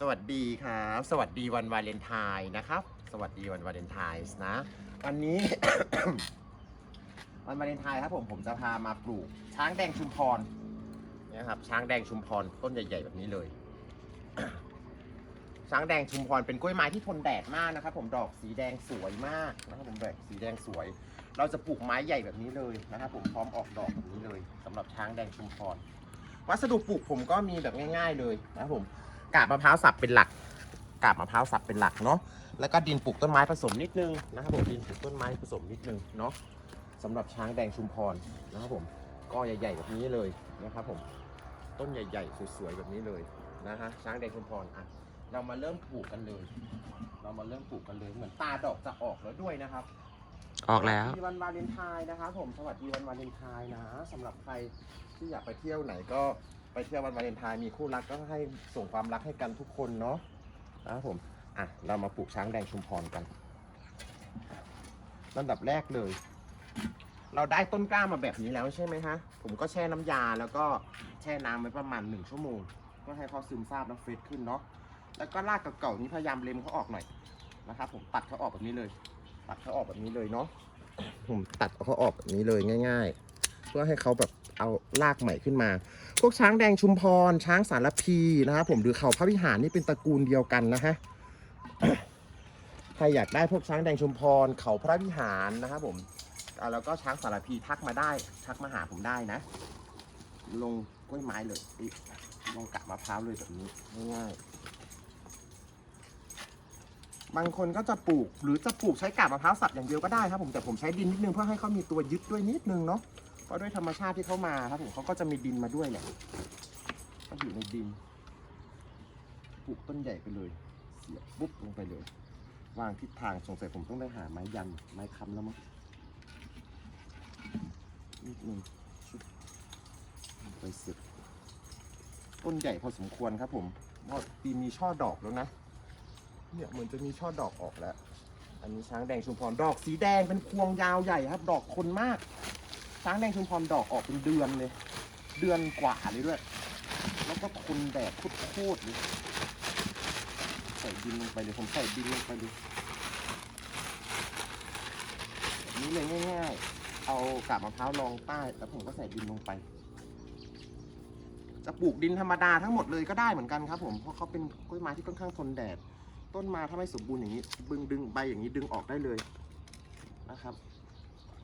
สวัสดีครับสวัสดีวันวาเลนไทน์นะครับ สวัสดีวันวาเลนไทน์นะ วันนี้ วันวาเลนไทน์ครับผมผมจะพามาปลูก ช้างแดงชุมพรเนี่ยครับช้างแดงชุมพรต้นใหญ่ ๆ แบบนี้เลย ช้างแดงชุมพรเป็นกล้วยไม้ที่ทนแดดมากนะครับ ผมดอกสีแดงสวยมากนะครับผมดอกสีแดงสวย เราจะปลูกไม้ใหญ่แบบนี้เลยนะครับผมพร้อมออกดอกแบบนี้เลยสำหรับช้างแดงชุมพร วัสดุปลูกผมก็มีแบบง่าย ๆ เลยนะครับผม กาบมะพร้าวสับเป็นหลัก กาบมะพร้าวสับเป็นหลักเนาะแล้วก็ดินปลูกต้นไม้ผสมนิดนึงนะครับผมดินปลูกต้นไม้ผสมนิดนึงเนาะสำหรับช้างแดงชุมพรนะครับผมก็ใหญ่ๆแบบนี้เลยนะครับผมต้นใหญ่ๆสวยๆแบบนี้เลยนะฮะช้างแดงชุมพรอะเรามาเริ่มปลูกกันเลย เรามาเริ่มปลูกกันเลย เหมือนตาดอกจะออกแล้วด้วยนะครับออกแล้วสวัสดีวันวาเลนไทน์นะครับผมสวัสดีวันวาเลนไทน์นะสำหรับใครที่อยากไปเที่ยวไหนก็ ไปเที่ยววันวาเลนไทน์มีคู่รักก็ให้ส่งความรักให้กันทุกคนเนาะนะครับผมอะเรามาปลูกช้างแดงชุมพรกันลำดับแรกเลย เราได้ต้นกล้ามาแบบนี้แล้วใช่ไหมฮะผมก็แช่น้ำยาแล้วก็แช่น้ำไว้ประมาณหนึ่งชั่วโมงก็ให้เขาซึมซาบแล้วเฟซขึ้นเนาะแล้วก็รากเก่าๆนี้พยายามเล็มเขาออกหน่อยนะครับผมตัดเขาออกแบบนี้เลย ตัดเขาออกแบบนี้เลยเนาะผมตัดเขาออกแบบนี้เลยง่าย ๆ เพื่อให้เขาแบบ เอารากใหม่ขึ้นมา พวกช้างแดงชุมพร ช้างสารพีนะครับผมหรือเขาพระวิหารนี่เป็นตระกูลเดียวกันนะฮะใครอยากได้พวกช้างแดงชุมพร เขาพระวิหารนะครับผมแล้วก็ช้างสารพีทักมาได้ทักมาหาผมได้นะ ลงกล้วยไม้เลยอิลงกะมะพร้าวเลยแบบนี้ง่ายๆบางคนก็จะปลูกหรือจะปลูกใช้กาบมะพร้าวสับอย่างเดียวก็ได้ครับผมแต่ผมใช้ดินนิดนึงเพื่อให้เขามีตัวยึดด้วยนิดนึงเนาะ เพราะด้วยธรรมชาติที่เขามาครับผมเขาก็จะมีดินมาด้วยแหละก็อยู่ในดินปลูกต้นใหญ่ไปเลย เสียบปุ๊บลงไปเลย วางทิศทางสงสัยผมต้องได้หาไม้ยันไม้ค้ำแล้วมั้งนิดนึงชุบลงไปเสร็จต้นใหญ่พอสมควรครับผมเพราะปีมีช่อดอกแล้วนะ เนี่ยเหมือนจะมีช่อดอกออกแล้ว อันนี้ช้างแดงชุมพรดอกสีแดงเป็นพวงยาวใหญ่ครับ ดอกคนมาก ช้างแดงชุมพรดอกออกเป็นเดือนเลย เดือนกว่าเลยด้วย แล้วก็ทนแดดโคตรเลย ใส่ดินลงไปเลยผมใส่ดินลงไปเลยแบบนี้เลยง่ายๆ เอากาบมะพร้าวรองใต้แล้วผมก็ใส่ดินลงไป จะปลูกดินธรรมดาทั้งหมดเลยก็ได้เหมือนกันครับ ผม เพราะเขาเป็นกล้วยไม้ที่ค่อนข้างทนแดด ต้นมาถ้าไม่สมบูรณ์อย่างนี้ บึงดึงใบอย่างนี้ดึงออกได้เลยนะครับ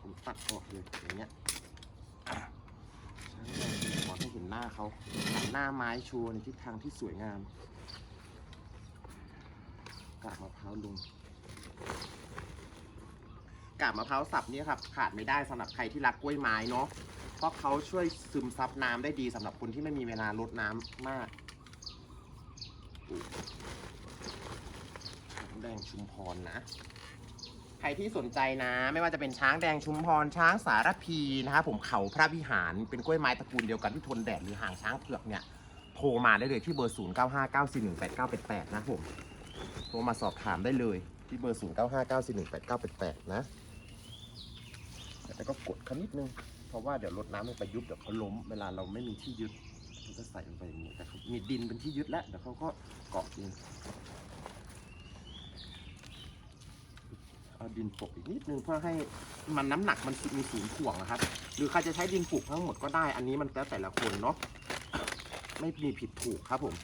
ผมตัดออกเลยอย่างเงี้ยขอให้เห็นหน้าเขาหน้าไม้ชัวในทิศทางที่สวยงามกาบมะพร้าวลงกาบมะพร้าวสับนี่ครับขาดไม่ได้สำหรับใครที่รักกล้วยไม้เนาะเพราะเขาช่วยซึมซับน้ำได้ดีสำหรับคนที่ไม่มีเวลารดน้ำมากแดงชุมพรนะ ใครที่สนใจนะ ไม่ว่าจะเป็นช้างแดงชุมพรช้างสารพีนะครับผมเขาพระวิหารเป็นกล้วยไม้ตระกูลเดียวกันที่ทนแดดหรือหางช้างเผือกเนี่ยโทรมาได้เลยที่เบอร์ 0 9 5 9 4 1 8 9 8 8 นะผมโทรมาสอบถามได้เลยที่เบอร์ 0 9 5 9 4 1 8 9 8 8 นะแต่ก็กดเขานิดนึง เพราะว่าเดี๋ยวรดน้ำลงไปยุบเดี๋ยวเขาล้มเวลาเราไม่มีที่ยึดก็ใส่ลงไปอย่างนี้แต่มีดินเป็นที่ยึดแล้วเดี๋ยวเขาก็เกาะเอง เอาดินปกอีกนิดนึงเพื่อให้มันน้ำหนักมันมีศูนย์ถ่วงนะครับ หรือใครจะใช้ดินปลูกทั้งหมดก็ได้ อันนี้มันแล้วแต่ละคนเนาะไม่มีผิดถูกครับผม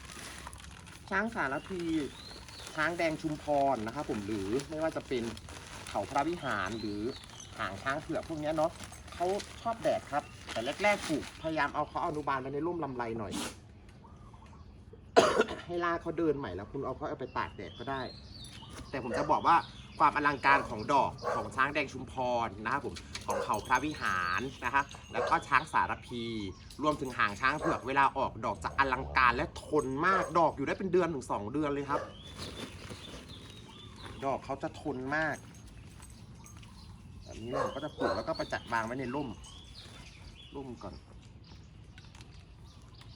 ช้างสารพีช้างแดงชุมพรนะครับผมหรือไม่ว่าจะเป็นเขาพระวิหารหรือหางช้างเผือกพวกนี้เนาะเขาชอบแดดครับ แต่แรกๆปลูกพยายามเอาเขาอนุบาลไว้ในร่มลำไรหน่อย ให้ลากเขาเดินใหม่แล้วคุณเอาเขาเอาไปตากแดดก็ได้ แต่ผมจะบอกว่า ความอลังการของดอกของช้างแดงชุมพรนะครับผมของเขาพระวิหารนะคะแล้วก็ช้างสารพี รวมถึงหางช้างเผือกเวลาออกดอกจะอลังการและทนมากดอกอยู่ได้เป็นเดือนถึงสองเดือนเลยครับ ดอกเขาจะทนมากแบบนี้ผมก็จะปลูกแล้วก็ไปจัดวางไว้ในร่มร่มก่อน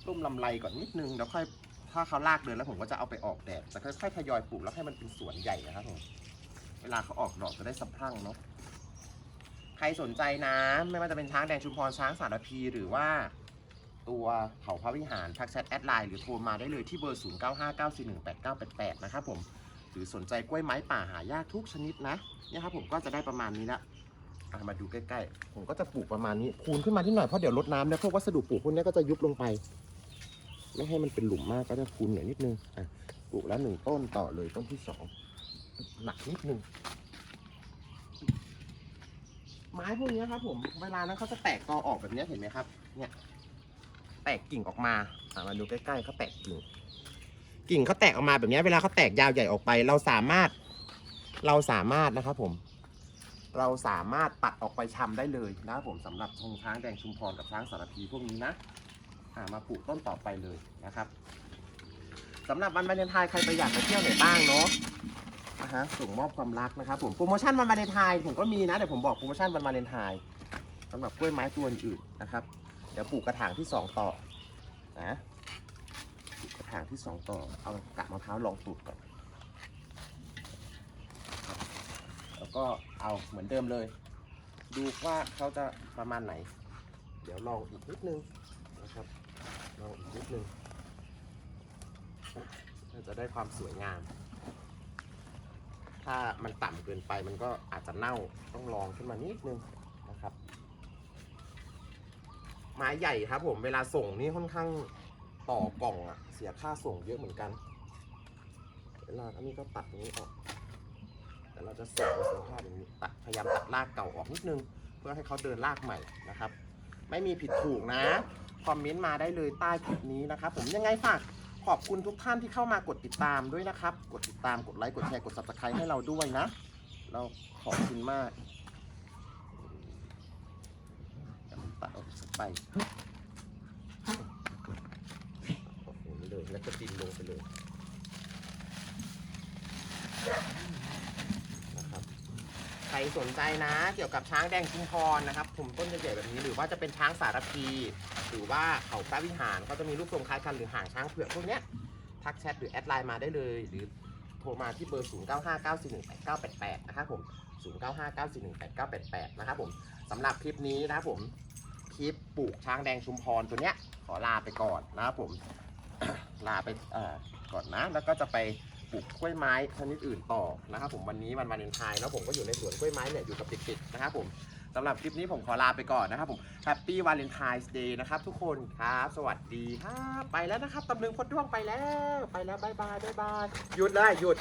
ร่มลำไรก่อนนิดนึงแล้วค่อยถ้าเขาลากเดินแล้วผมก็จะเอาไปออกแดดจะค่อยๆทยอยปลูกแล้วให้มันเป็นสวนใหญ่นะครับผม เวลาเขาออกดอกจะได้สะพรั่งเนาะใครสนใจนะ ไม่ว่าจะเป็นช้างแดงชุมพรช้างสารพีหรือว่า ตัวเขาพระวิหารทักแชทแอดไลน์หรือโทรมาได้เลยที่เบอร์ 0959418988 นะครับผมหรือสนใจกล้วยไม้ป่าหายากทุกชนิดนะเนี่ยครับผมก็จะได้ประมาณนี้ละมาดูใกล้ๆ ผมก็จะปลูกประมาณนี้คูณขึ้นมาที่หน่อยเพราะเดี๋ยวรดน้ำเนี่ยพวกวัสดุปลูกพวกนี้ก็จะยุบลงไป ไม่ให้มันเป็นหลุมมากก็จะคูณหน่อยนิดนึงอะปลูกแล้วหนึ่งต้นต่อเลยต้นที่สอง หนักนิดนึงไม้พวกนี้ครับผมเวลานั้นเขาจะแตกกอออกแบบนี้เห็นไหมครับ เนี่ย แตกกิ่งออกมามาดูใกล้ๆเขาแตกกิ่งกิ่งเขาแตกออกมาแบบนี้เวลาเขาแตกยาวใหญ่ออกไป เราสามารถ เราสามารถนะครับผม เราสามารถตัดออกไปชำได้เลยนะครับผมสำหรับธงช้างแดงชุมพรกับช้างสารพีพวกนี้นะามาปลูกต้นต่อไปเลยนะครับสำหรับวันวาเลนไทน์ใครไปอยากไปเที่ยวไหนบ้างเนาะ อ่าฮะส่งมอบความรักนะครับผมโปรโมชั่นวันวาเลนไทน์ผมก็มีนะเดี๋ยวผมบอกโปรโมชั่นวันวาเลนไทน์สำหรับกล้วยไม้ตัวอื่นๆนะครับเดี๋ยวปลูกกระถางที่สองต่อนะปลูกกระถางที่สองต่อเอากากมะพร้าวลองตูดก่อนแล้วก็เอาเหมือนเดิมเลย ดูว่าเขาจะประมาณไหน เดี๋ยวลองอีกนิดนึงนะครับลองอีกนิดนึงจะได้ความสวยงาม ถ้ามันต่ำเกินไปมันก็อาจจะเน่าต้องลองขึ้นมานิดนึงนะครับ ไม้ใหญ่ครับผมเวลาส่งนี่ค่อนข้างต่อกล่องอะเสียค่าส่งเยอะเหมือนกัน เวลาอันนี้ก็ตัดตรงนี้ออก แต่เราจะส่งสภาพอย่างนี้ตัดพยายามตัดรากเก่าออกนิดนึง เพื่อให้เขาเดินรากใหม่นะครับ ไม่มีผิดถูกนะคอมเมนต์มาได้เลยใต้คลิปนี้นะครับผมยังไงฝาก ขอบคุณทุกท่านที่เข้ามากดติดตามด้วยนะครับ กดติดตามกดไลค์กดแชร์กด subscribe ให้เราด้วยนะ เราขอบคุณมากตัดออกสักไปโอ้โหเลยแล้วก็ดินลงไปเลย ใครสนใจนะ เกี่ยวกับช้างแดงชุมพรนะครับผมต้นใหญ่ๆแบบนี้หรือว่าจะเป็นช้างสารพี หรือว่าเขาพระวิหารเขาจะมีรูปทรงคล้ายกันหรือหางช้างเผือกพวกเนี้ยทักแชทหรือแอดไลน์มาได้เลย หรือโทรมาที่เบอร์ 0959418988 นะครับผม 0959418988 นะครับผมสำหรับคลิปนี้นะครับผมคลิปปลูกช้างแดงชุมพรตัวเนี้ยขอลาไปก่อนนะครับผมลาไปเอ่อก่อนนะแล้วก็จะไป ปลูกกล้วยไม้ชนิดอื่นต่อนะครับผมวันนี้วันวาเลนไทน์แล้วผมก็อยู่ในสวนกล้วยไม้เนี่ยอยู่กับเด็กๆนะครับผมสำหรับคลิปนี้ผมขอลาไปก่อนนะครับผมแฮปปี้วาเลนไทน์เดย์นะครับทุกคนครับสวัสดีครับไปแล้วนะครับตำลึงพดด้วงไปแล้ว ไปแล้วบายบายบายบายหยุดเลยหยุด